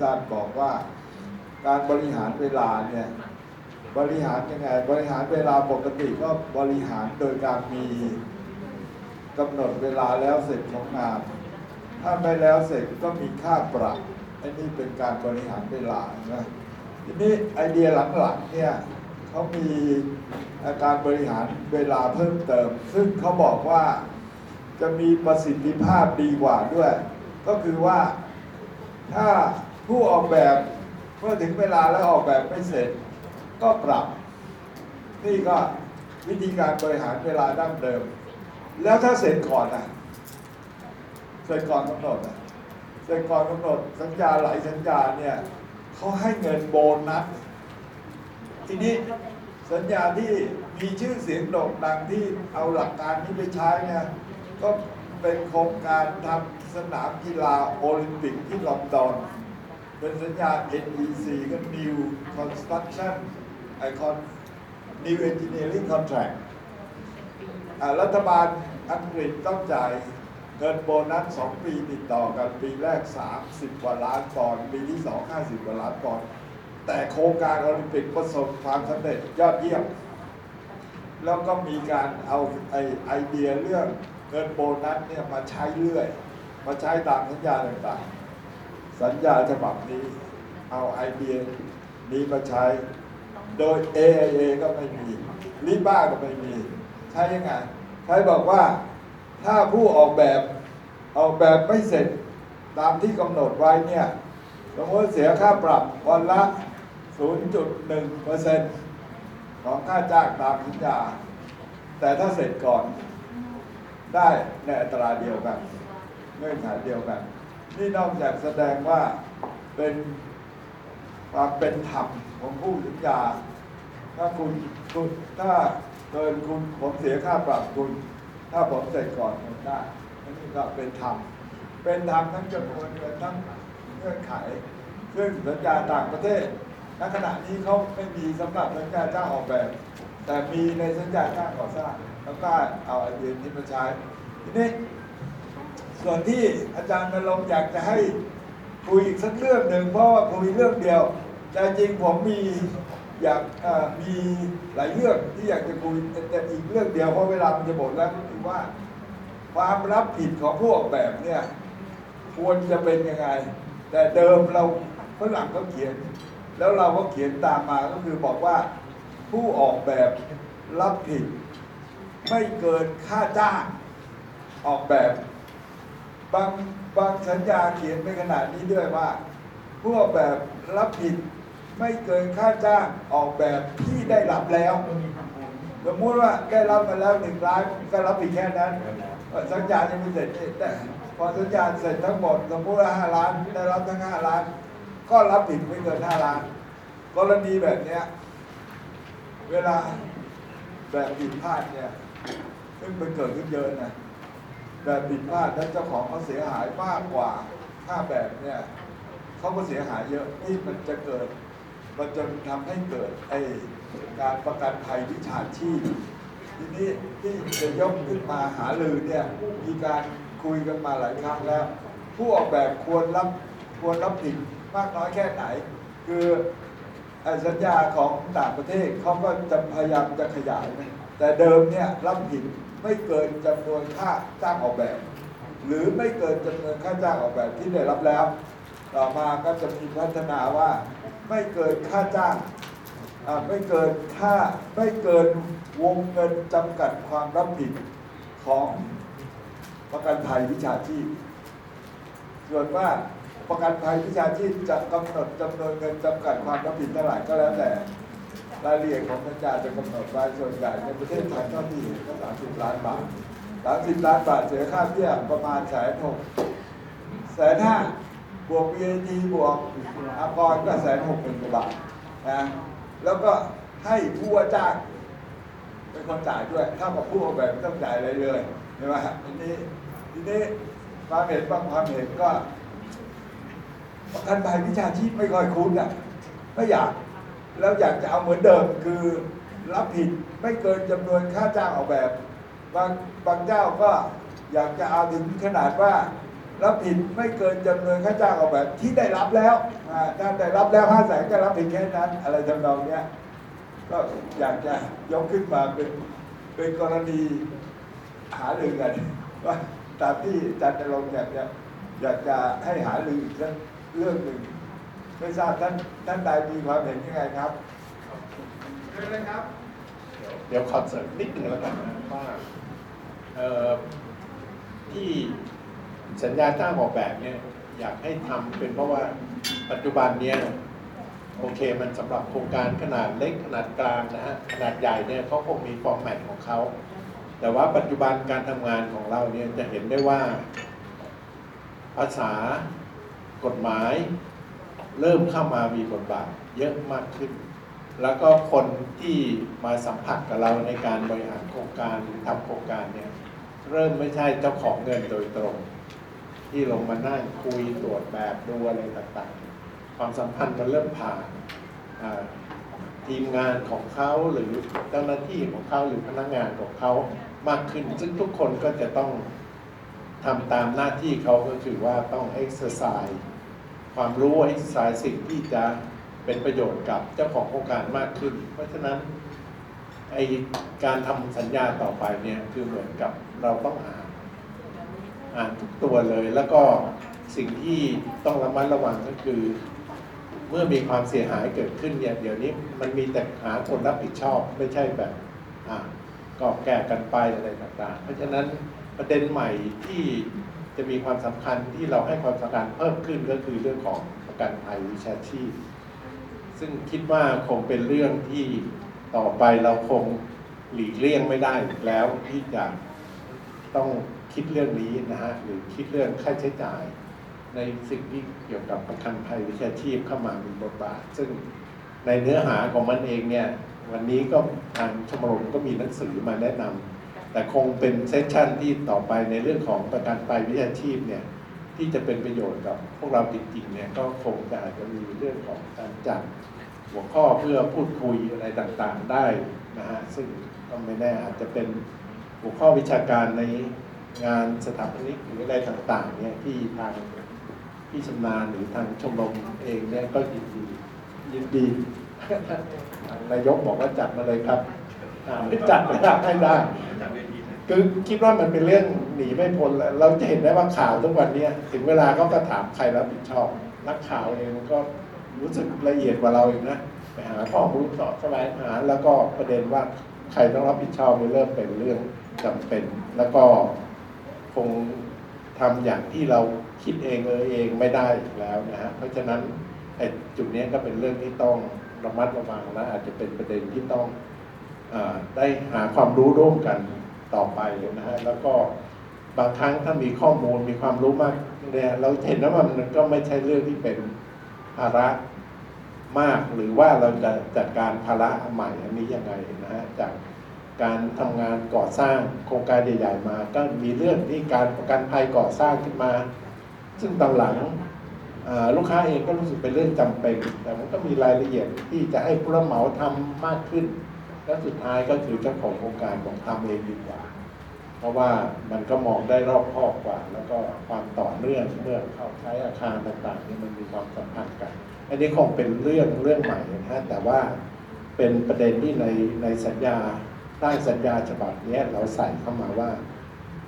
ทราบบอกว่า การบริหารเวลาเนี่ยบริหารยังไงบริหารเวลาปกติก็บริหารโดยการมีกำหนดเวลาแล้วเสร็จของงาน ถ้าไม่แล้วเสร็จก็มีค่าปรับอันนี้เป็นการบริหารเวลานะทีนี้ไอเดียหลังๆเนี่ยเขามีการบริหารเวลาเพิ่มเติม ซึ่งเขาบอกว่าจะมีประสิทธิภาพดีกว่าด้วย ก็คือว่าถ้า ผู้ออกแบบเมื่อถึงเวลาแล้วออกแบบไม่เสร็จ ก็ปรับ นี่ก็วิธีการบริหารเวลาดั้งเดิม แล้วถ้าเสร็จก่อนอะเสร็จก่อนกำหนดอะเสร็จก่อนกำหนดสัญญาหลายสัญญาเนี่ยเขาให้เงินโบนัสทีนี้สัญญาที่มีชื่อเสียงโด่งดังที่เอาหลักการนี้ไปใช้เนี่ยก็เป็นโครงการทำสนามกีฬาโอลิมปิกที่ลอนดอน เป็นสัญญา NEC ก็ New Construction Icon New Engineering Contract รัฐบาลอังกฤษต้องจ่ายเงินโบนัส 2 ปีติดต่อกันปีแรก 30 กว่าล้านปอนด์ปีที่ 2 50 กว่าล้านปอนด์แต่โครงการโอลิมปิกประสบความสำเร็จยอดเยี่ยม แล้วก็มีการเอาไอไอเดียเรื่องเงินโบนัสเนี่ยมาใช้เรื่อย มาใช้ตามสัญญาต่างๆ สัญญาฉบับนี้ เอาไอเดียนี้มาใช้ โดย AIA ก็ไม่มีลิบ้าก็ไม่มี ใช้ยังไงใช้บอกว่าถ้าผู้ออกแบบออกแบบไม่เสร็จตามที่กำหนดไว้เนี่ยสมมติเสียค่าปรับวันละ 0.1%ของค่าจ้างตามสัญญา แต่ถ้าเสร็จก่อนได้ในอัตราเดียวกันเงื่อนไขเดียวกัน นี่นอกจากแสดงว่าเป็นความเป็นธรรมของผู้สัญญา ถ้าคุณคุณถ้าเกินคุณผมเสียค่าปรับคุณ ถ้าผมเสร็จก่อนผมได้นนี้ก็เป็นธรรม เป็นธรรมทั้งจำนวนเงินทั้งเงื่อนไข ซึ่งสัญญาต่างประเทศณขณะนี้เขาไม่มีสำหรับสัญญาจ้างออกแบบ แต่มีในสัญญาจ้างก่อสร้างแล้วก็เอาไอเดียนี้มาใช้ทีนี้ ส่วนที่อาจารย์นรงค์อยากจะให้คุยอีกสักเรื่องหนึ่งเพราะว่าคุยเรื่องเดียวแต่จริงผมมีอยากมีหลายเรื่องที่อยากจะคุยแต่อีกเรื่องเดียวเพราะเวลามันจะหมดแล้วก็คือว่า ความรับผิดของผู้ออกแบบเนี่ยควรจะเป็นยังไง แต่เดิมเราฝรั่งก็เขียน แล้วเราก็เขียนตามมาก็คือบอกว่าผู้ออกแบบรับผิด ไม่เกินค่าจ้างออกแบบ บางบางสัญญาเขียนไปขนาดนี้ด้วยว่าผู้ออกแบบรับผิดไม่เกินค่าจ้างออกแบบที่ได้รับแล้วสมมติว่าได้รับมาแล้วหนึ่งล้านก็รับผิดแค่นั้นสัญญายังไม่เสร็จแต่พอสัญญาเสร็จทั้งหมดสมมติว่าห้าล้านได้รับทั้งห้าล้าน ก็รับผิดไม่เกินห้าล้าน กรณีแบบเนี้ยเวลาแบบผิดพลาดเนี่ยซึ่งมันเกิดขึ้นเยอะนะ แบบผิดพลาดแล้วเจ้าของเขาเสียหายมากกว่าค่าแบบเนี่ยเขาก็เสียหายเยอะที่มันจะเกิด มันจนทำให้เกิดไอการประกันภัยวิชาชีพทีนี้ที่จะยกขึ้นมาหาลือเนี่ยมีการคุยกันมาหลายครั้งแล้ว ผู้ออกแบบควรรับควรรับผิดมากน้อยแค่ไหน คือสัญญาของต่างประเทศเขาก็จะพยายามจะขยายนะแต่เดิมเนี่ยรับผิด ไม่เกินจำนวนค่าจ้างออกแบบ หรือไม่เกินจำนวนค่าจ้างออกแบบที่ได้รับแล้ว ต่อมาก็จะมีพัฒนาว่าไม่เกินค่าจ้างไม่เกินค่าไม่เกินวงเงินจำกัดความรับผิดของประกันภัยวิชาชีพ ส่วนว่าประกันภัยวิชาชีพจะกำหนดจำนวนเงินจำกัดความรับผิดเท่าไหร่ก็แล้วแต่ รายละเอียดของสัญญาจะกำหนดไว้ส่วนใหญ่ในประเทศไทยเท่าที่เห็นก็สามสิบล้านบาทสามสิบล้านบาทเสียค่าเบี้ยประมาณแสนหกแสนห้าบวก VAT บวกอากรก็แสนหกหมื่นกว่าบาทนะแล้วก็ให้ผู้ว่าจ้างเป็นคนจ่ายด้วย ถ้ากับผู้ออกแบบไม่ต้องจ่ายอะไรเลยใช่ไหมทีนี้ทีนี้ความเห็นบางความเห็นก็ประกันภัยวิชาชีพไม่ค่อยคุ้นอะไม่อยาก แล้วอยากจะเอาเหมือนเดิมคือรับผิดไม่เกินจำนวนค่าจ้างออกแบบ บางบางเจ้าก็อยากจะเอาถึงขนาดว่า รับผิดไม่เกินจำนวนค่าจ้างออกแบบที่ได้รับแล้วอ่าถ้าได้รับแล้วห้าแสนก็รับผิดแค่นั้น อะไรทำนองเนี้ยก็อยากจะยกขึ้นมาเป็นเป็นกรณีหารือกันว่าตามที่อาจันจะลงอยากจะอยากจะให้หารืออีกสักเรื่องหนึ่ง ไม่ทราบท่านท่านใดมีความเห็นยังไงครับเชิญเลยครับ เดี๋ยวคอนเสิร์ตนิดหนึ่งแล้วกันนะว่าเอ่อที่สัญญาจ้างออกแบบเนี่ยอยากให้ทำเป็นเพราะว่าปัจจุบันเนี่ยโอเคมันสำหรับโครงการขนาดเล็กขนาดกลางนะฮะขนาดใหญ่เนี่ยเขาคงมีฟอร์แมตของเขาแต่ว่าปัจจุบันการทำงานของเราเนี่ยจะเห็นได้ว่า ภาษากฎหมาย เริ่มเข้ามามีบทบาทเยอะมากขึ้น แล้วก็คนที่มาสัมผัสกับเราในการบริหารโครงการทำโครงการเนี่ยเริ่มไม่ใช่เจ้าของเงินโดยตรง ที่ลงมานั่งคุยตรวจแบบดูอะไรต่างๆ ความสัมพันธ์มันเริ่มผ่านทีมงานของเขาหรือเจ้าหน้าที่ของเขาหรือพนักงานของเขามากขึ้น ซึ่งทุกคนก็จะต้องทำตามหน้าที่เขาก็คือว่าต้อง exercise ความรู้ exercise สิ่งที่จะเป็นประโยชน์กับเจ้าของโครงการมากขึ้น เพราะฉะนั้นไอการทำสัญญาต่อไปเนี่ยคือเหมือนกับเราต้องอ่าน อ่านทุกตัวเลย แล้วก็สิ่งที่ต้องระมัดระวังก็คือ เมื่อมีความเสียหายเกิดขึ้นเนี่ยเดี๋ยวนี้มันมีแต่หาคนรับผิดชอบไม่ใช่แบบอ่าก็แก้กันไปอะไรต่างๆ เพราะฉะนั้นประเด็นใหม่ที่ จะมีความสำคัญที่เราให้ความสำคัญเพิ่มขึ้นก็คือเรื่องของประกันภัยวิชาชีพ ซึ่งคิดว่าคงเป็นเรื่องที่ต่อไปเราคงหลีกเลี่ยงไม่ได้แล้วที่จะต้องคิดเรื่องนี้นะฮะหรือคิดเรื่องค่าใช้จ่าย ในสิ่งที่เกี่ยวกับประกันภัยวิชาชีพเข้ามามีบทบาท ซึ่งในเนื้อหาของมันเองเนี่ยวันนี้ก็ทางชมรมก็มีหนังสือมาแนะนำ แต่คงเป็นเซสชันที่ต่อไปในเรื่องของประกันภัยวิชาชีพเนี่ยที่จะเป็นประโยชน์กับพวกเราจริงๆเนี่ยก็คงจะอาจจะมีเรื่องของการจัดหัวข้อเพื่อพูดคุยอะไรต่างๆได้นะฮะซึ่งก็ไม่แน่อาจจะเป็นหัวข้อวิชาการในงานสถาปนิกหรืออะไรต่างๆเนี่ยที่ทางพี่ชำนาญหรือทางชมรมเองเนี่ยก็ยินดียินดีทางนายกบอกว่าจัดมาเลยครับ ไม่จัดไม่ได้ให้ได้ คือคิดว่ามันเป็นเรื่องหนีไม่พ้นแล้วเราจะเห็นได้ว่าข่าวทุกวันเนี้ถึงเวลาเขาก็ถามใครรับผิดชอบ นักข่าวเองมันก็รู้สึกละเอียดกว่าเราเอีกนะไปหาข้อมูลสอบแสวงหาแล้วก็ประเด็นว่าใครต้องรับผิดชอบมันเริ่มเป็นเรื่องจำเป็น แล้วก็คงทำอย่างที่เราคิดเองเออเองไม่ได้อีกแล้วนะฮะเพราะฉะนั้นไอ้จุดนี้ก็เป็นเรื่องที่ต้องระมัดระวังและอาจจะเป็นประเด็นที่ต้อง ได้หาความรู้ร่วมกันต่อไปนะฮะแล้วก็บางครั้งถ้ามีข้อมูลมีความรู้มากเนี่ยเราเห็นว่ามันก็ไม่ใช่เรื่องที่เป็นภาระมาก หรือว่าเราจะจัดการภาระใหม่อันนี้ยังไงนะฮะจากการทำงานก่อสร้างโครงการใหญ่ๆมา ก็มีเรื่องที่การประกันภัยก่อสร้างขึ้นมา ซึ่งตอนหลังลูกค้าเองก็รู้สึกเป็นเรื่องจำเป็น แต่มันก็มีรายละเอียดที่จะให้ผู้รับเหมาทำมากขึ้น และสุดท้ายก็คือเจ้าของโครงการบอกทำเองดีกว่า เพราะว่ามันก็มองได้รอบคอบกว่า แล้วก็ความต่อเนื่องเมื่อเข้าใช้อาคารต่างๆนี่มันมีความสัมพันธ์กัน อันนี้คงเป็นเรื่องเรื่องใหม่นะฮะแต่ว่าเป็นประเด็นที่ในในสัญญาใต้สัญญาฉบับนี้เราใส่เข้ามาว่า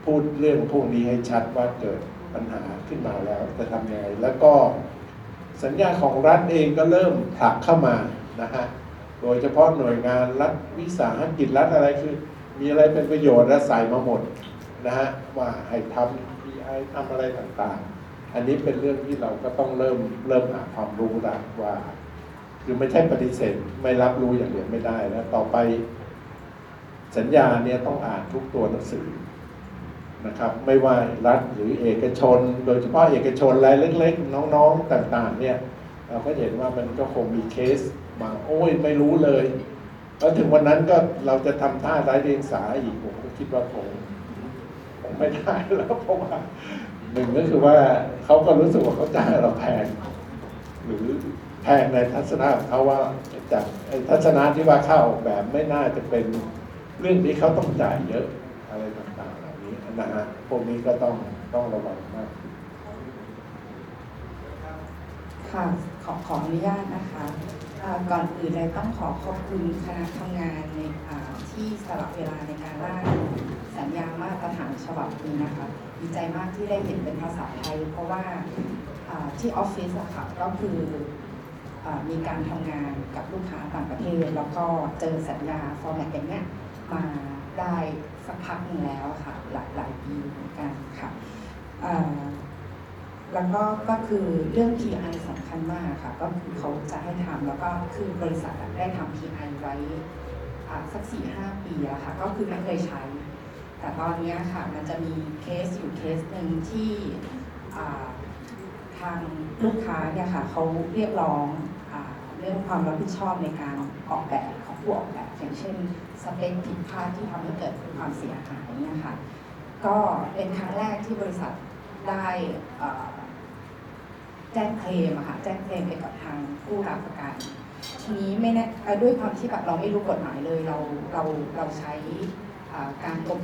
พูดเรื่องพวกนี้ให้ชัดว่าเกิดปัญหาขึ้นมาแล้วจะทำยังไงแล้วก็สัญญาของรัฐเองก็เริ่มผลักเข้ามานะฮะ โดยเฉพาะหน่วยงานรัฐวิสาหกิจรัฐอะไรคือ มีอะไรเป็นประโยชน์และใส่มาหมดนะฮะว่าให้ทำ PI ทำอะไรต่างๆ อันนี้เป็นเรื่องที่เราก็ต้องเริ่มเริ่มหาความรู้ล้วว่า คือไม่ใช่ปฏิเสธไม่รับรู้อย่างเดียวไม่ได้แล้วต่อไปสัญญาเนี่ยต้องอ่านทุกตัวหนังสือนะครับไม่ว่ารัฐหรือเอกชน โดยเฉพาะเอกชนรายเล็กๆ น้องๆต่างๆเนี่ยเราก็เห็นว่ามันก็คงมีเคส มาโอ้ยไม่รู้เลย แล้วถึงวันนั้นก็เราจะทำท่าไร้เดียงสาอีกผมก็คิดว่าคงคงไม่ได้แล้วเพราะว่าหนึ่งก็คือว่าเขาก็รู้สึกว่าเขาจ้างเราแพงหรือแพงในทัศนะของเขาว่าจากทัศนะที่ว่าเข้าออกแบบไม่น่าจะเป็นเรื่องที่เขาต้องจ่ายเยอะอะไรต่างๆเหล่านี้นะฮะพวกนี้ก็ต้องต้องระวังมากค่ะขอขออนุญาตนะคะ ก่อนอื่นเลยต้องขอขอบคุณคณะทำงานในที่สละเวลาในการร่างสัญญามาตรฐานฉบับนี้นะคะดีใจมากที่ได้เห็นเป็นภาษาไทย เพราะว่าที่ออฟฟิศอะค่ะก็คืออมีการทำงานกับลูกค้าต่างประเทศ แล้วก็เจอสัญญาฟอร์แมตอย่างเนี้ยมาได้สักพักนึงแล้วค่ะหลายหลายปีเหมือนกันค่ะ แล้วก็ก็คือเรื่อง PI สำคัญมากค่ะ ก็คือเขาจะให้ทำแล้วก็คือบริษัทได้ทำ PI ไว้สักสี่ห้าปีแล้วค่ะ ก็คือไม่เคยใช้ แต่ตอนนี้ค่ะมันจะมีเคสอยู่เคสหนึ่งที่ทางลูกค้าเนี่ยค่ะเขาเรียกร้องเรื่องความรับผิดชอบในการออกแบบของผู้ออกแบบ อย่างเช่นสเปคผิดพลาดที่ทำให้เกิดความเสียหายเนี่ยค่ะก็เป็นครั้งแรกที่บริษัทได้อ่อ แจ้งเคลมอะค่ะแจ้งเคลมไปกับทางผู้รับประกัน ทีนี้ไม่แน่ด้วยความที่แบบเราไม่รู้กฎหมายเลยเราเราเราใช้การกรม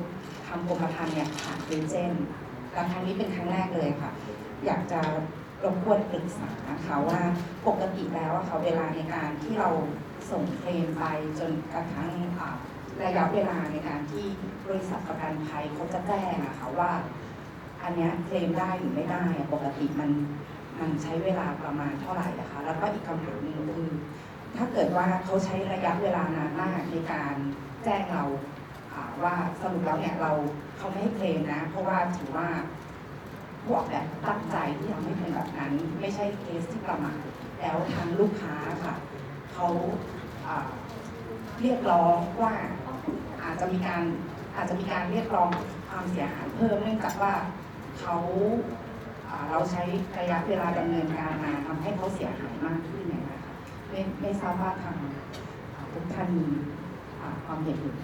ทำกรมธรรม์เนี่ยผ่านเอเจนต์แล้วครั้งนี้เป็นครั้งแรกเลยค่ะ อยากจะรบกวนปรึกษานะคะว่าปกติแล้วอะค่ะเวลาในการที่เราส่งเคลมไปจนกระทั่งระยะเวลาในการที่บริษัทประกันภัยเขาจะแจ้งอะค่ะว่า อันเนี้ยเคลมได้หรือไม่ได้ปกติมัน มันใช้เวลาประมาณเท่าไหร่นะคะแล้วก็อีกคำถามหนึ่งคือถ้าเกิดว่าเขาใช้ระยะเวลานานมากในการแจ้งเราว่าสรุปแล้วเนี่ยเราเขาไม่ให้เคลมนะ เพราะว่าถือว่าพวกแบบตั้งใจที่ทำให้เป็นแบบนั้น ไม่ใช่เคสที่ประมาทแล้วทางลูกค้าค่ะเขาเรียกร้องว่าอาจจะมีการอาจจะมีการเรียกร้องความเสียหายเพิ่มเนื่องจากว่าเขา เราใช้ระยะเวลาดำเนินการมาทำให้เขาเสียหายมากขึ้นเนี่ยนะคะไม่ไม่ทราบว่าทางทุกท่านมีความเห็นหรือ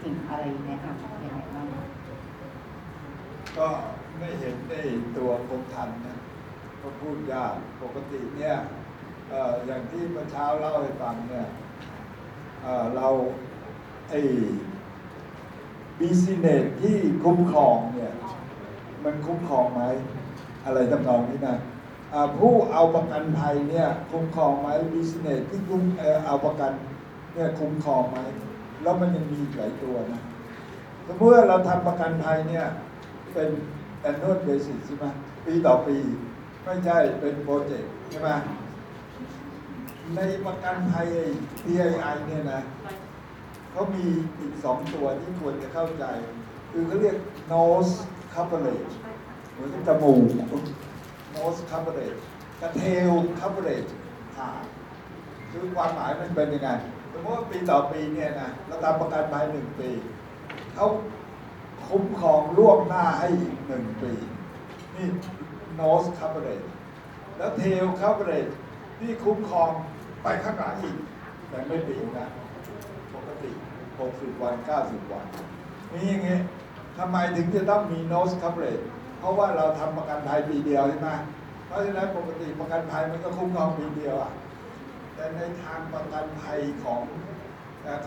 สิ่งอะไรแนะนำยังไงบ้างก็ไม่เห็นในตัวกรมทันนะก็พูดยากปกติเนี่ยอย่างที่เมื่อเช้าเล่าให้ฟังเนี่ยเราไอ้บีซีเนตที่คุ้มครองเนี่ย มันคุ้มครองไหม อะไรทำนองนี้นะผู้เอาประกันภัยเนี่ยคุ้มครองไหมบีซีเนตที่คุ้มเออเอาประกันเนี่ยคุ้มครองไหมแล้วมันยังมีหลายตัวนะสมมติว่าเราทำประกันภัยเนี่ยเป็น annual basis ใช่ไหมปีต่อปีไม่ใช่เป็นโปรเจกต์ใช่ไหมในประกันภัย PII เนี่ยนะเขามีอีกสองตัวที่ควรจะเข้าใจ คือเขาเรียก nose coverage หมือนจมูก nose coverage กระ tail coverage ขาคือความหมายมันเป็นยังไงสมมติว่าปีต่อปีเนี่ยนะเราทำประกันภัยหนึ่งปีเขาคุ้มครองล่วงหน้าให้อีกหนึ่งปี นี่ nose coverage แล้ว tail coverage นี่คุ้มครองไปข้างหลังอีก แต่ไม่ปีนะปกติ 60 วัน 90 วัน นี่อย่างเงี้ยทำไมถึงจะต้องมี nose coverage ราะว่าเราทำประกันภัยปีเดียวใช่ไหมเพราะฉะนั้นปกติประกันภัยมันก็คุ้มครองปีเดียวอะแต่ในทางประกันภัยของ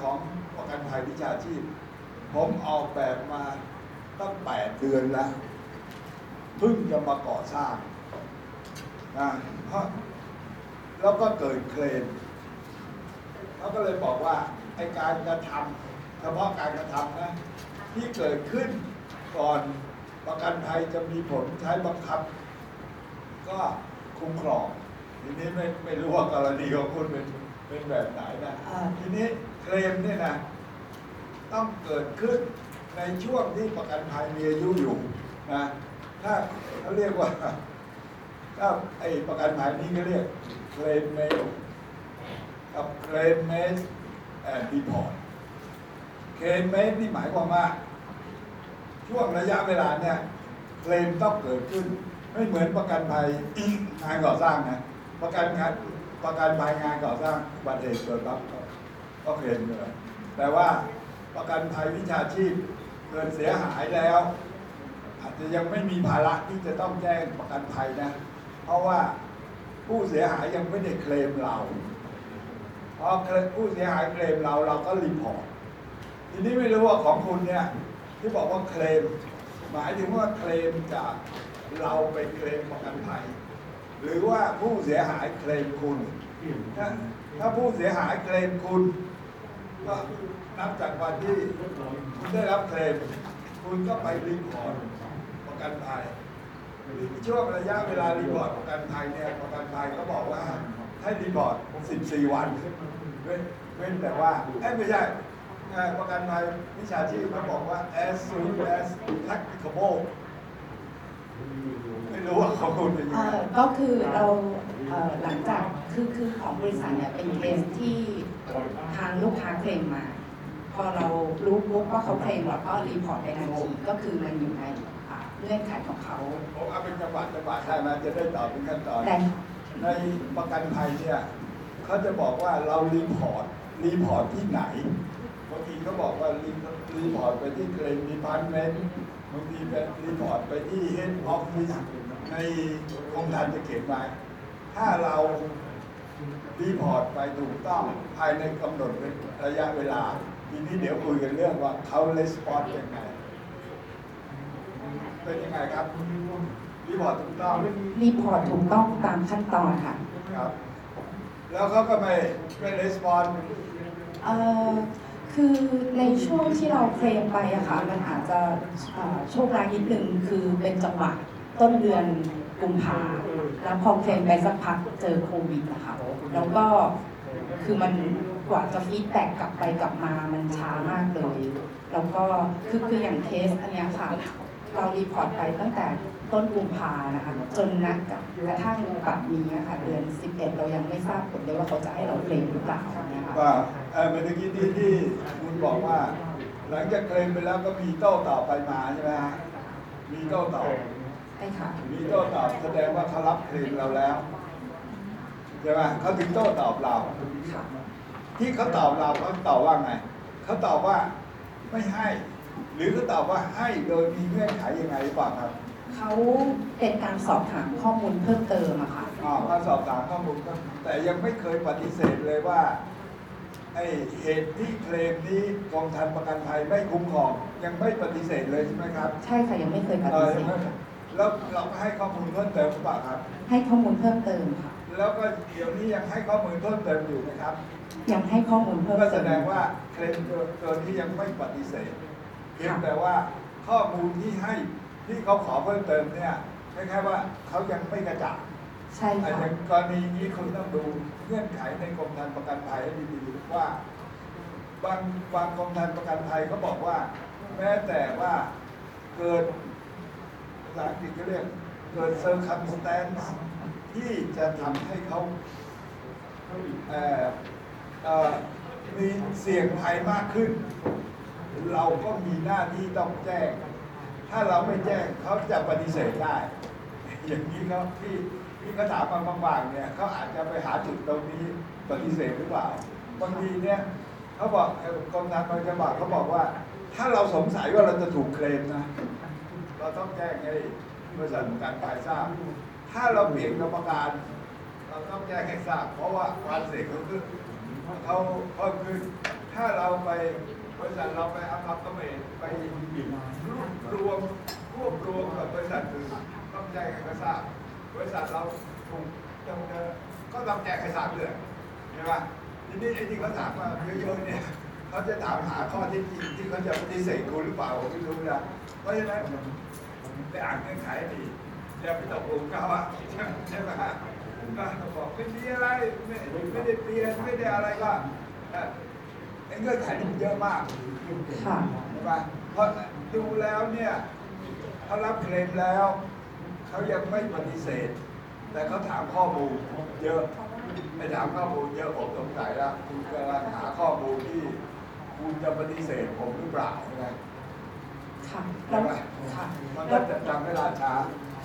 ของประกันภัยวิชาชีพ ผมออกแบบมาตั้งแปดเดือนแล้วเพิ่งจะมาก่อสร้างนะเพราะแล้วก็เกิดเคลมเขาก็เลยบอกว่าไอการกระทำเฉพาะการกระทำนะที่เกิดขึ้นก่อน ประกันภัยจะมีผลใช้บังคับ ก็คุ้มครอง ทีนี้ไม่ไม่รู้ว่ากรณีของคุณเป็นเป็นแบบไหนนะอ่าทีนี้เคลมเนี่ยนะต้องเกิดขึ้นในช่วงที่ประกันภัยมีอายุอยู่นะถ้าเขาเรียกว่าถ้าไอ้ประกันภัยนี้ก็เรียกเคลมเมลกับเคลมเมสแอนด์ดีพอร์ตเคลมเมสนี่หมายความว่า ช่วงระยะเวลาเนี่ยเคลมต้องเกิดขึ้น ไม่เหมือนประกันภัยงานก่อสร้างนะประกันงานประกันภัยงานก่อสร้างอุบัติเหตุเกิดปั๊บก็ก็เคลมเลยแต่ว่าประกันภัยวิชาชีพเกิดเสียหายแล้ว อาจจะยังไม่มีภาระที่จะต้องแจ้งประกันภัยนะ เพราะว่าผู้เสียหายยังไม่ได้เคลมเราพอผู้เสียหายเคลมเราเราก็รีพอร์ตทีนี้ไม่รู้ว่าของคุณเนี่ย ที่บอกว่าเคลม หมายถึงว่าเคลมจากเราไปเคลมประกันภัย หรือว่าผู้เสียหายเคลมคุณถ้าถ้าผู้เสียหายเคลมคุณ ก็นับจากวันที่คุณได้รับเคลม คุณก็ไปรีพอร์ตประกันภัยช่วงระยะเวลารีพอร์ตประกันภัยเนี่ยประกันภัยเขาบอกว่าให้รีพอร์ต 14 วัน เว้นเว้นแต่ว่าไม่ใช่ ประกันภัยวิชาชีพเขาบอกว่า as soon as practicable ไม่รู้ว่าเขาพูดเป็นยังเอ่ไงอก็คือเราเอ่อหลังจากคือคือของบริษัทเนี่ยเป็นเคสที่ทางลูกค้าเคลมมา พอเรารู้ปุ๊บว่าเขาเคลมเราก็รีพอร์ตไปทันทีก็คือมันอยู่ในอ่าเงื่อนไขของเขาผมเอาเป็นจังหวัดจังหวัดได้ไหมจะได้ตอบเป็นขั้นตอน แต่ ในประกันภัยเนี่ยเขาจะบอกว่าเรารีพอร์ตรีพอร์ตที่ไหน บางทีเขาบอกว่ารีรีพอร์ตไปที่เกรนดีพาร์ตเมนต์บางทีเป็นรีพอร์ตไปที่เฮดออฟฟิศในกรมธรรม์จะเขียนไว้ถ้าเรารีพอร์ตไปถูกต้องภายในกำหนดระยะเวลา ทีนี้เดี๋ยวคุยกันเรื่องว่าเขาレスปอนยังไง เป็นยังไงครับรีพอร์ตถูกต้อง รีพอร์ตถูกต้องตามขั้นตอนค่ะ ครับ แล้วเขาก็ไม่ไม่レスปอน เอ่อ คือในช่วงที่เราเคลมไปอะค่ะมันอาจจะโชคร้ายนิดนึงคือเป็นจังหวะต้นเดือนกุมภาแล้วพอเคลมไปสักพักเจอโควิดนะคะแล้วก็คือมันกว่าจะฟีดแบ็กกลับไปกลับมามันช้ามากเลย แล้วก็คือคืออย่างเคสอันนี้ค่ะเรารีพอร์ตไปตั้งแต่ต้นกุมภานะคะจนนักกระทั่งปัจจุบันนี้ค่ะเดือน 11 เรายังไม่ทราบผลเลยว่าเขาจะให้เราเคลมหรือเปล่าเนี่ยค่ะ เออเมื่อกี้ที่ที่คุณบอกว่า หลังจากเคลมไปแล้วก็มีโต้ตอบไปมาใช่ไหมฮะมีโต้ตอบใช่ค่ะ มีโต้ตอบแสดงว่าเขารับเคลมเราแล้วใช่ไหมเขาถึงโต้ตอบเรา ค่ะ ที่เขาตอบเราเขาตอบว่าไงเขาตอบว่าไม่ให้ หรือเขาตอบว่าให้โดยมีเงื่อนไขยังไงหรือเปล่าครับเขาเป็นการสอบถามข้อมูลเพิ่มเติมอะค่ะอ่ามาสอบถามข้อมูลก็แต่ยังไม่เคยปฏิเสธเลยว่า ไอเหตุที่เคลมนี้กองทันประกันภัยไม่คุ้มครอง ยังไม่ปฏิเสธเลยใช่ไหมครับใช่ค่ะยังไม่เคยปเอฏิอเสยังไม่ธแล้วเราก็ให้ข้อมูลเพิ่มเติมหรือเปล่าครับ ให้ข้อมูลเพิ่มเติมค่ะแล้วก็เดี๋ยวนี้ยังให้ข้อมูลเพิ่มเติมอยู่นะครับ ยังให้ข้อมูลเพิ่มก็แสเติมดงว่าเคลมตัวตัวนี้ยังไม่ปฏิเสธเพียงแต่ว่าข้อมูลที่ให้ที่เขาขอเพิ่มเติมเนี่ยคล้ายๆว่าเขายังไม่กระจ่างใช่แต่ค่ะอย่างกรณีนี้คุณต้องดูเงื่อนไขในกรมธรรม์ประกันภัยให้ดีๆ ว่าบางบางกรมธรรม์ประกันภัยเขาบอกว่า แม้แต่ว่าเกิดภาษาอังกฤษเขาเรียกเกิด circumstance ที่จะทำให้เขาเมีเสี่ยงภัยมากขึ้น เราก็มีหน้าที่ต้องแจ้ง ถ้าเราไม่แจ้งเขาจะปฏิเสธได้ อย่างนี้เขาที่ที่เขาถามมาบางๆเนี่ยเขาอาจจะไปหาจุดตรงนี้ปฏิเสธหรือเปล่า บางทีเนี่ยเขาบอกเอ่อกรมธรรม์บางจังหวัดเขาบอกว่า ถ้าเราสงสัยว่าเราจะถูกเคลมนะ เราต้องแจ้งให้บริษัทประกันภัยทราบ ถ้าเราเปลี่ยนกรรมการ เราต้องแจ้งให้ทราบ เพราะว่าความเสี่ยงเขาขึ้นเขาเพิ่มขึ้น ถ้าเราไปบริษัทเราไปอาคับกเมนไปรวมรวบรวมกับบริษัทอื่นต้องแจ้งให้เขาทราบ บริษัทเราถูกดำเนินก็ต้องแจ้งให้ทราบเลยใช่ไหม ทีนี้ไอ้ที่เขาถามมาเยอะๆเนี่ยเขาจะถามหาข้อเที่จริงที่เขาจะปฏิเสธคุณหรือเปล่าผมไม่รู้นะเพราะฉะนั้นไปอ่านเงื่อนไขให้ดีอย่าไปตกหลุมเขาอะใช่ไหมฮะก็บอกไม่มีอะไรไม่ไม่ได้เปลี่ยนไม่ได้อะไรก็เอ่อไอ้เงื่อนไขนี่มันเยอะมากค่ะใช่ไหมเพราะดูแล้วเนี่ยเขารับเคลมแล้วเขายังไม่ปฏิเสธ แต่เขาถามข้อมูลเยอะไปถามข้อมูลเยอะผมสงสัยแล้วคุณกำลังหาข้อมูลที่คุณจะปฏิเสธผมหรือเปล่าใช่ไหมค่ะใช่แล้วไหมค่ะมันแล้ก็วจะทำให้ล่าช้า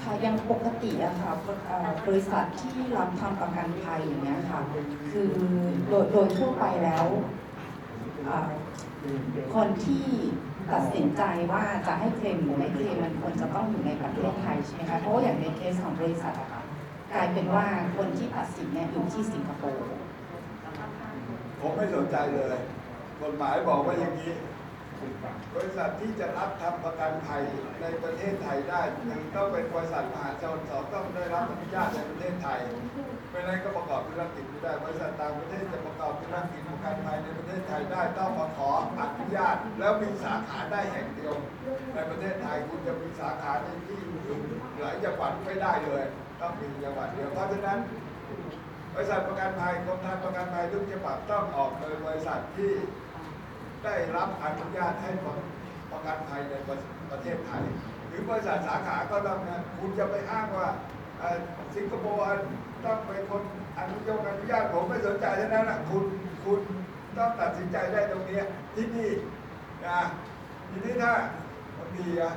ค่ะยังปกติอะค่ะเอ่อบริษัทที่รับทำประกันภัยอย่างเงี้ยค่ะ คือโดยโดยทั่วไปแล้วเอ่อคนที่ตัดสินใจว่าจะให้เคลมหรือไม่เคลมมันควรจะต้องอยู่ในประเทศไทยใช่ไหมคะเพราะว่าอย่างในเคสของบริษัทอะค่ะ กลายเป็นว่าคนที่ตัดสินเนี่ยอยู่ที่สิงคโปร์ผมไม่สนใจเลยกฎหมายบอกว่าอย่างนี้ บริษัทที่จะรับทำประกันภัยในประเทศไทยได้หนึ่งต้องเป็นบริษัทมหาชนสองต้องได้รับอนุญาตในประเทศไทยไม่นั้นก็ประกอบธุรกิจไม่ได้บริษัทต่างประเทศจะประกอบธุรกิจประกันภัยในประเทศไทยได้ต้องมาขออนุญาต แล้วมีสาขาได้แห่งเดียว ในประเทศไทยคุณจะมีสาขาในที่อื่นหลายจังหวัดไม่ได้เลย ต้องมีจังหวัดเดียวเพราะฉะนั้นบริษัทประกันภัยกรมธรรม์ประกันภัยทุกฉบับต้องออกโดยบริษัทที่ได้รับอนุญาตให้ประกันภัยในประเทศไทย หรือบริษัทสาขาก็ต้องนะคุณจะไปอ้างว่าสิงคโปร์ต้องเป็นคนอนุญาตอนุญาตผมไม่สนใจทั้งนั้นนะคุณคุณต้องตัดสินใจได้ตรงนี้ที่นี่นะทีนี้ถ้ามันมีอะ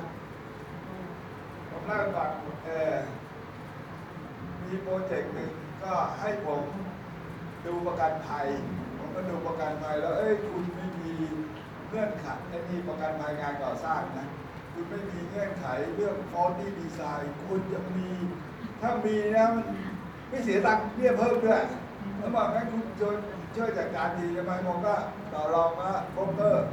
ผมเล่าให้ฟังเออ มีโปรเจกต์หนึ่งก็ให้ผมดูประกันภัย ผมก็ดูประกันภัยแล้ว เอ้ยคุณไม่มีเงื่อนไขไอ้นี่ประกันภัยงานก่อสร้างนะ คุณไม่มีเงื่อนไขเรื่องฟอร์ดี้ดีไซน์คุณจะมี ถ้ามีนะมันไม่เสียตังค์เบี้ยเพิ่มด้วยแล้วบอกงั้นคุณช่วยช่วยจัดการดีใช่ไหมผมก็ต่อรองว่าโบรกเกอร์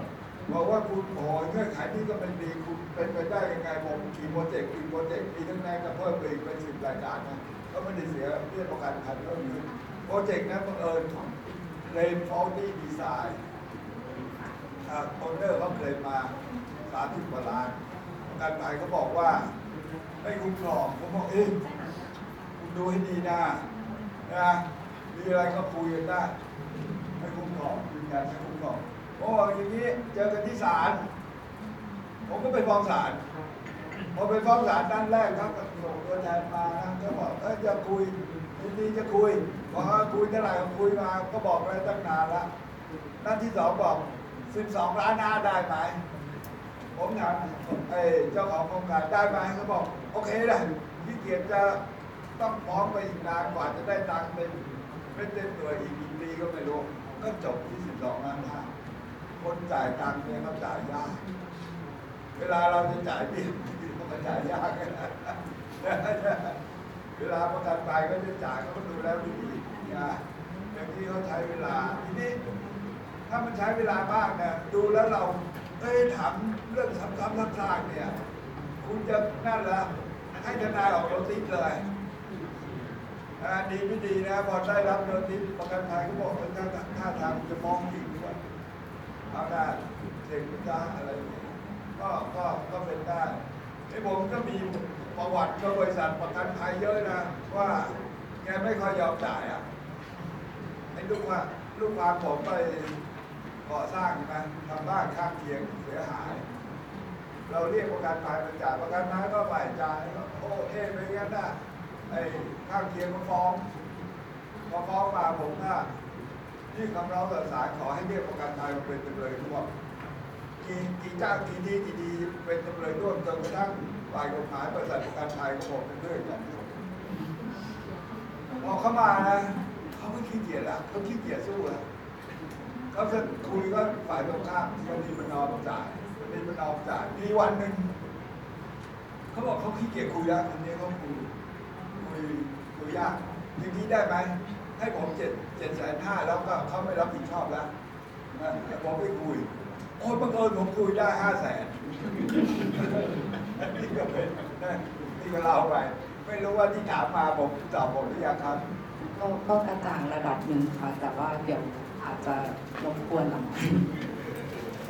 บอกว่าคุณโอ้ยเงื่อนไขนี้ก็เป็นดีคุณเป็นไปได้ยังไงผมกี่โปรเจกต์กี่โปรเจกต์ปีทั้งนั้นก็เพิ่มไปอีกเป็นสิบรายการนะ ก็ไม่ได้เสียเบี้ยประกันภัยเพิ่มขึ้นโปรเจกต์นั้นบังเอิญเลนฟอลดี้ดีไซน์โอนเนอร์เขาเคยมาสามสิบกว่าล้านประกันภัยเขาบอกว่าไม่คุ้มครองผมบอกเอ๊ะคุณดูให้ดีนะนะมีอะไรก็คุยกันได้ไม่คุ้มครองยืนยันไม่คุ้มครองเพราะว่าอย่างนี้เจอกันที่ศาลผมก็ไปฟ้องศาล พอไปฟ้องศาลด้านแรกครับส่งตัวแทนมานะก็บอกเออจะคุยยินดีจะคุยบอกว่าคุยเท่าไหร่ก็คุยมาก็บอกไรตั้งนานละด้านที่สองบอก12ล้านหน้าได้ไหมผมถามไอ้เจ้าของโครงการได้ไหมเขาบอก โอเคเลยที่เกียรจะต้องฟ้องไปอีกนานกว่าจะได้ตังค์เป็นเป็นเต็มตัวอีกกี่ปีก็ไม่รู้ก็จบที่12ล้านห้าคนจ่ายตังค์เนี่ยเขาจ่ายยากเวลาเราจะจ่ายเบี้ย มันจ่ายยากเวลาประกันภัยก็จะจ่ายเขาก็ดูแล้วดีนะอย่างที่เขาใช้เวลาทีนี้ ถ้ามันใช้เวลามากเนี่ยดูแล้วเราเอ้ยถามเรื่องซ้ำๆซักๆเนี่ย คุณจะนั่นละให้ทนายออกโนติสเลยดีไม่ดีนะพอได้รับโนติสประกันภัยก็บอกว่าถ้าถ้าทางจะฟ้องจริงด้วยเอาได้เช็คจ้าอะไรอย่างเงี้ยก็ก็ก็เป็นได้ ไอ้ผมก็มีประวัติกับบริษัทประกันภัยเยอะนะ ว่าแกไม่ค่อยยอมจ่ายอะไอ้ลูกว่าลูกพาผมไปก่อสร้างใช่ไหมทำบ้านข้างเคียงเสียหาย เราเรียกประกันภัยมาจ่ายประกันภัยก็ไม่จ่ายโอ้เอ๊ไปงั้นนะไอ้ข้างเคียงมาฟ้องพอฟ้องมาผมก็ยื่นคำร้องต่อศาลขอให้เรียกประกันภัยมาเป็นจำเลยทั้งหมด กี่กี่เจ้ากี่ดีกี่ดีเป็นจำเลยร่วมจนกระทั่งฝ่ายกฎหมายบริษัทประกันภัยก็บอกเป็นเรื่องกันพอเข้ามานะเขาไม่ขี้เกียจแล้วเขาขี้เกียจสู้แล้วเขาจะคุยก็ฝ่ายตรงข้ามวันนี้มันนอมจ่ายวันนี้มันนอมจ่ายมีวันหนึ่งเขาบอกเขาขี้เกียจคุยแล้วอันนี้เขาคุยคุยคุยยากอย่างนี้ได้ไหมให้ผมเจ็ดเจ็ดแสนห้าแล้วก็เขาไม่รับผิดชอบแล้วนะผมไม่คุย โอ้ยบังเอิญผมคุยได้ห้าแสนนี่ก็เป็นนี่ก็เล่าไป ไม่รู้ว่าที่ถามมาผมตอบผมหรือยังครับ ก็ก็กระจ่างระดับหนึ่งค่ะ แต่ว่าเดี๋ยวอาจจะรบกวนหลัง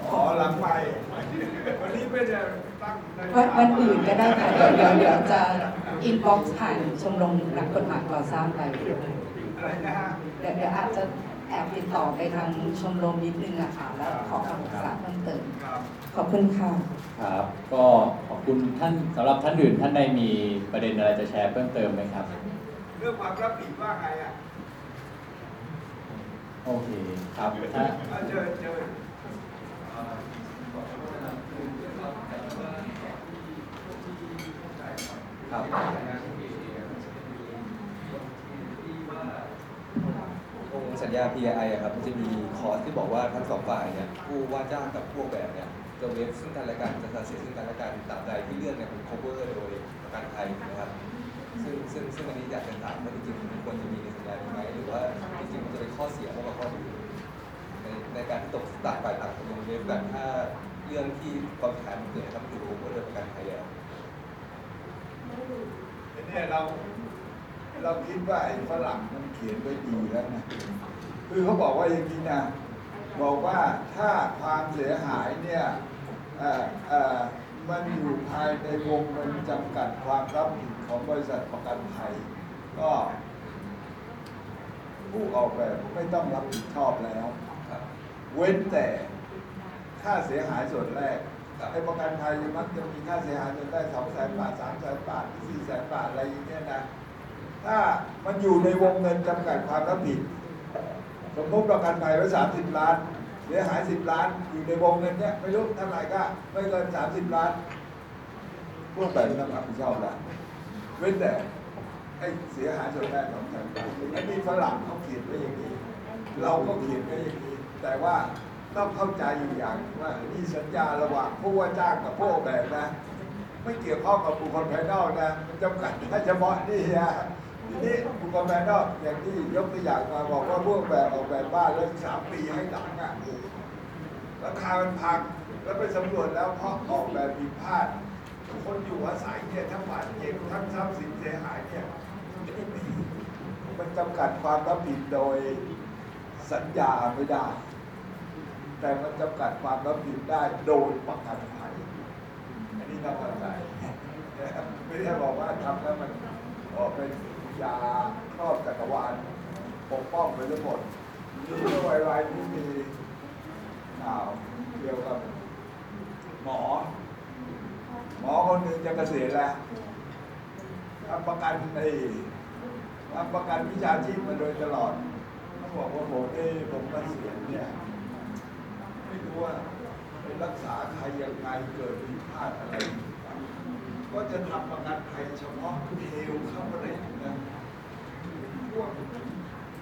อ๋อหลังไปวันนี้ไม่ได้ตั้งในวันวันอื่นก็ได้ค่ะเดี๋ยวเดี๋ยวเดี๋ยวจะอินบ็อกซ์ผ่านชมรมนักกฎหมายก่อสร้างไปอะไรนะฮะเดี๋ยวเดี๋ยวอาจจะ แอบติดต่อไปทางชมรมนิดนึงอะค่ะแล้วขอคำปรึกษาเพิ่มเติมครับขอบคุณค่ะครับ ก็ขอบคุณท่านสำหรับท่านอื่นท่านใดมีประเด็นอะไรจะแชร์เพิ่มเติมไหมครับ เรื่องความรับผิดว่าไงอะโอเคครับถ้าเอาเชิญเชิญครับ ตรง สัญญา PI อะครับมันจะมีคอร์สที่บอกว่าทั้งสองฝ่ายเนี่ยผู้ว่าจ้างกับผู้ออกแบบเนี่ยจะเวฟซึ่งกันและกันจะสัดเสียซึ่งกันและกันตราบใดที่เรื่องเนี่ยเป็น cover โดยประกันภัยนะครับซึ่งซึ่งซึ่งอันนี้อยากจะถามว่าจริงๆมันควรจะมีในสัญญานี้ไหมหรือว่าจริงๆมันจะเป็นข้อเสียมากกว่าข้อดีในในการที่ตกต่างฝ่ายต่างตกลงเวฟกันถ้าเรื่องที่ความสุดท้ายมันเกิดครับมันถูก cover โดยประกันภัยแล้วทีนี้เราเราคิดว่าไอ้ฝรั่งมันเขียนไว้ดีแล้วนะ คือเขาบอกว่าอย่างนี้นะบอกว่าถ้าความเสียหายเนี่ยมันอยู่ภายในวงเงินจำกัดความรับผิดของบริษัทประกันภัยก็ผู้ออกแบบไม่ต้องรับผิดชอบแล้วเว้นแต่ค่าเสียหายส่วนแรกครับไอ้ประกันภัยมักจะมีค่าเสียหายส่วนแรกสองแสนบาทสามแสนบาทสี่แสนบาทอะไรอย่างเงี้ยนะ ถ้ามันอยู่ในวงเงินจำกัดความรับผิด สมมติประกันภัยไว้สามสิบล้านเสียหายสิบล้าน อยู่ในวงเงินเนี้ยไม่รู้เท่าไหร่ก็ไม่เกินสามสิบล้าน พวกแบบต้องรับผิดชอบละเว้นแต่ไอ้เสียหายส่วนแรกของแสนบาทไอ้นี่ฝรั่งเขาเขียนไว้อย่างนี้ เราก็เขียนไว้อย่างนี้ แต่ว่าต้องเข้าใจอยู่อย่างว่านี่สัญญาระหว่างผู้ว่าจ้างกับผู้ออกแบบนะ ไม่เกี่ยวข้องกับบุคคลภายนอกนะมันจำกัดแค่เฉพาะนี่นะ ทีนี้บุคคลภายนอกอย่างที่ยกตัวอย่างมาบอกว่าพวกแบบออกแบบบ้านแล้วสามปีให้หลังอะราคามันพังแล้วไปสำรวจแล้วเพราะออกแบบผิดพลาด คนอยู่อาศัยเนี่ยทั้งบาดเจ็บทั้งทรัพย์สินเสียหายเนี่ยมันจำกัดความรับผิดโดยสัญญาไม่ได้ แต่มันจำกัดความรับผิดได้โดยประกันภัยอันนี้ต้องเข้าใจไม่ได้บอกว่าทำแล้วมันออกเป็น ยาครอบจักรวาลปกป้องไปทั้งหมดนี่ก็ไวๆที่มีข่าวเกี่ยวกับหมอ หมอคนหนึ่งจะเกษียณแล้วทำประกันไอ้ทำประกันวิชาชีพมาโดยตลอดเขาบอกว่าผมเอ้ผมเกษียณเนี่ยไม่รู้ว่าไปรักษาใครยังไงเกิดผิดพลาดอะไร ก็จะทำประกันภัยเฉพาะเทลเข้ามาเลยนะพวก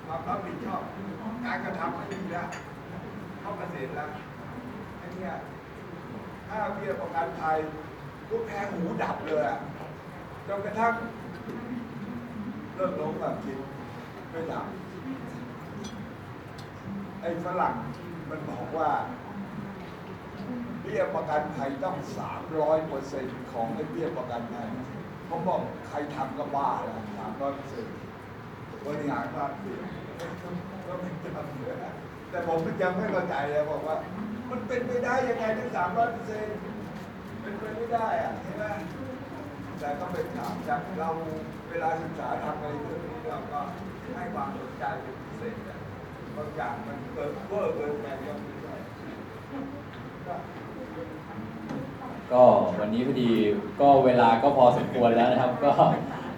ความรับผิดชอบการกระทำไม่ดีแล้วเข้าเกษตรแล้วไอ้เนี่ยถ้าเบี้ยประกันภัยก็แพ้หูดับเลยอะจนกระทั่งเลิกลงแบบคิดไม่ทำไอ้ฝรั่งมันบอกว่า เบี้ยประกันภัยต้องสามร้อยเปอร์เซ็นต์ของไอ้เบี้ยประกันภัยผมบอกใครทำก็บ้าแล้วสามร้อยเปอร์เซ็นต์บริหารภาพเสียก็ไม่ทำเลยแต่ผมยังไม่เข้าใจเลยบอกว่า มันเป็นไปได้ยังไงถึงสามร้อยเปอร์เซ็นต์เป็นไปไม่ได้อะใช่ไหมแต่ก็เป็นถามจากเราเวลาศึกษาทำอะไรเรื่องนี้เราก็ให้ความสนใจเป็นพิเศษบางอย่างมันเกินเวอร์เกินไปก็ไม่ได้ ก็วันนี้พอดีก็เวลาก็พอสมควรแล้วนะครับ ก็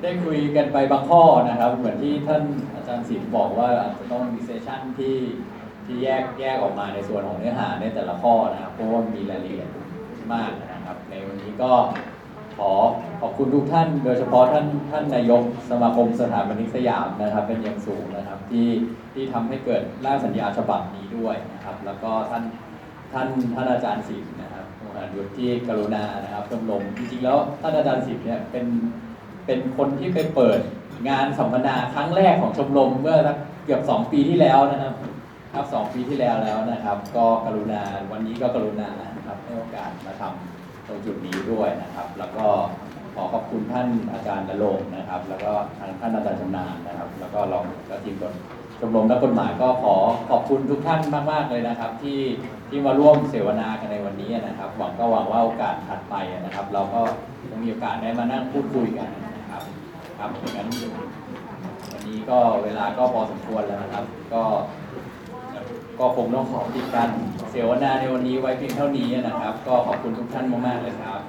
ได้คุยกันไปบางข้อนะครับ เหมือนที่ท่านอาจารย์ศิลป์บอกว่าอาจจะต้องมีเซสชั่นที่ที่แยกแยกออกมาในส่วนของเนื้อหาในแต่ละข้อนะครับเพราะว่ามีรายละเอียดมากนะครับ ในวันนี้ก็ขอขอบคุณทุกท่าน โดยเฉพาะท่านท่านนายกสมาคมสถาปนิกสยามนะครับ เป็นอย่างสูงนะครับที่ที่ทำให้เกิดร่างสัญญาฉบับนี้ด้วยนะครับ แล้วก็ท่านท่านท่านอาจารย์สิทธิ์นะครับ ผู้อายุที่กรุณานะครับชมรมจริงๆแล้วท่านอาจารย์สิทธิ์เนี่ยเป็นเป็นคนที่ไปเปิดงานสัมมนาครั้งแรกของชมรมเมื่อสักเกือบสองปีที่แล้วนะครับครับสองปีที่แล้วแล้วนะครับ ก็กรุณาวันนี้ก็กรุณานะครับให้โอกาสมาทำตรงจุดนี้ด้วยนะครับ แล้วก็ขอขอบคุณท่านอาจารย์นรงค์นะครับ แล้วก็ทางท่านอาจารย์ชำนาญนะครับ แล้วก็รองและทีมกฎ ชมรมนักกฎหมายก็ขอขอบคุณทุกท่านมาก ๆ เลยนะครับ ที่ที่มาร่วมเสวนากันในวันนี้นะครับ หวังก็หวังว่าโอกาสถัดไปนะครับ เราก็จะมีโอกาสได้มานั่งพูดคุยกันนะครับครับงั้นวันนี้ก็เวลาก็พอสมควรแล้วนะครับ ก็ ก็คงต้องขอปิดการเสวนาในวันนี้ไว้เพียงเท่านี้นะครับ ก็ขอบคุณทุกท่านมากๆเลยครับ